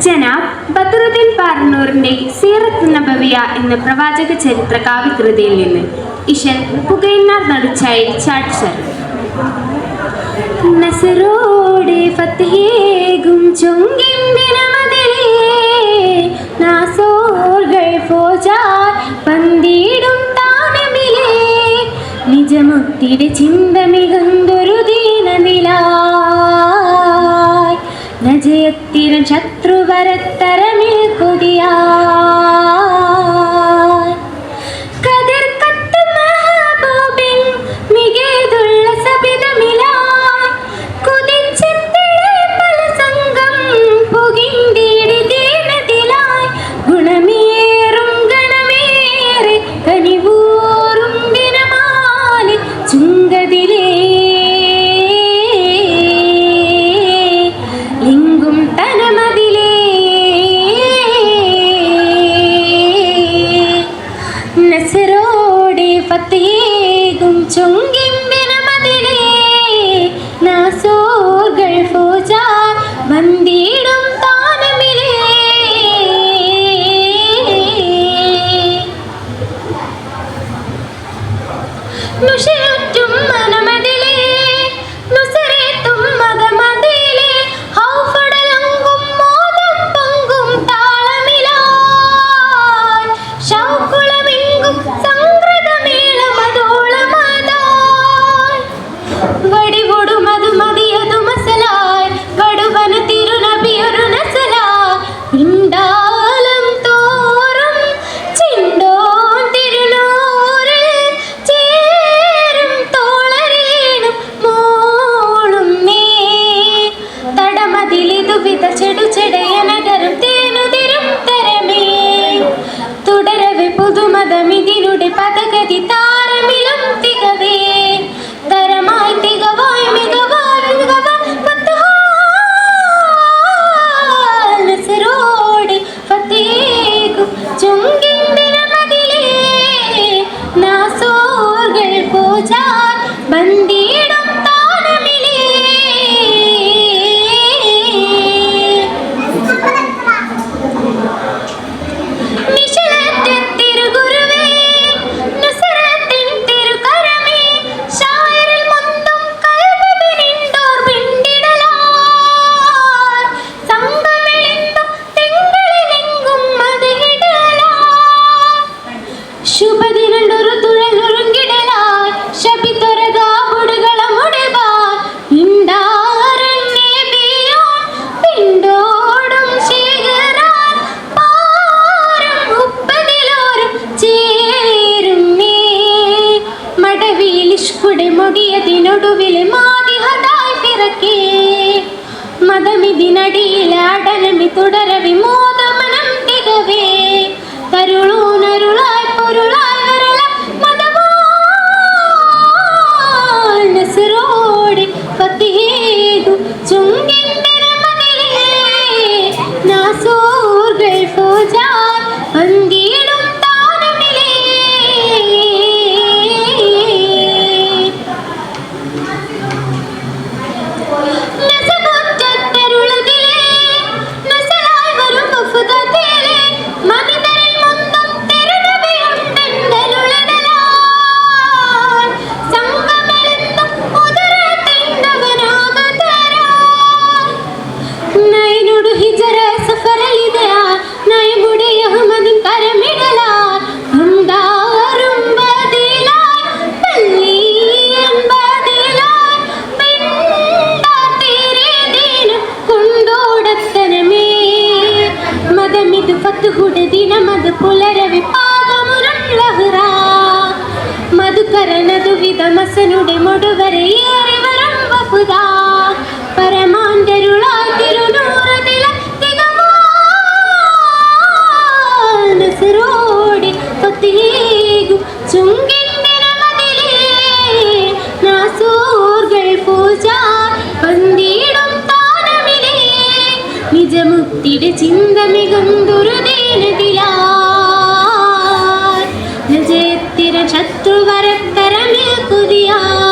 ജനാബ് ബദറുദ്ദീൻ പാർണൂറിന്റെ സീറത്ത് നബവിയ എന്ന പ്രവാചക ചരിത്ര കാവ്യകൃതിയിൽ നിന്ന് ഇഷൻ പുകയിന്നാർ നടുച്ചായി ചാട്സർ നസറോടെ ഫത്തേകും ചൊങ്കിൻ ദിനമതിലേ നാസോർകൾ ഫോജാർ പന്തിടും താനമിലേ. നിജമുക്തിയുടെ ചിന്ത നജയത്തിരം ശത്രുവരത്തരമേ കൊതിയായി no chão. നാസോർകൾ പൂജാൻ ബന്ദിയിടും താനമിലേ നിശലറ്റ മടവിലിഷ്കുടെ മുടിയതിനൊടുവിൽ മാതിഹതായി പിറക്കേ മതമിതിനടിയിലാടനമി തുടരവി മോദമനം തികവേ. തരുളൂനരുളായി പൊരുളായി വിധമസനുടെ മൊടുവരെ ഏറി വരം വഫുദ പരമാന്തരുളായി തിരുനൂറതില ദിനമതിലേ നാസൂർകൾ പൂജ করিয়া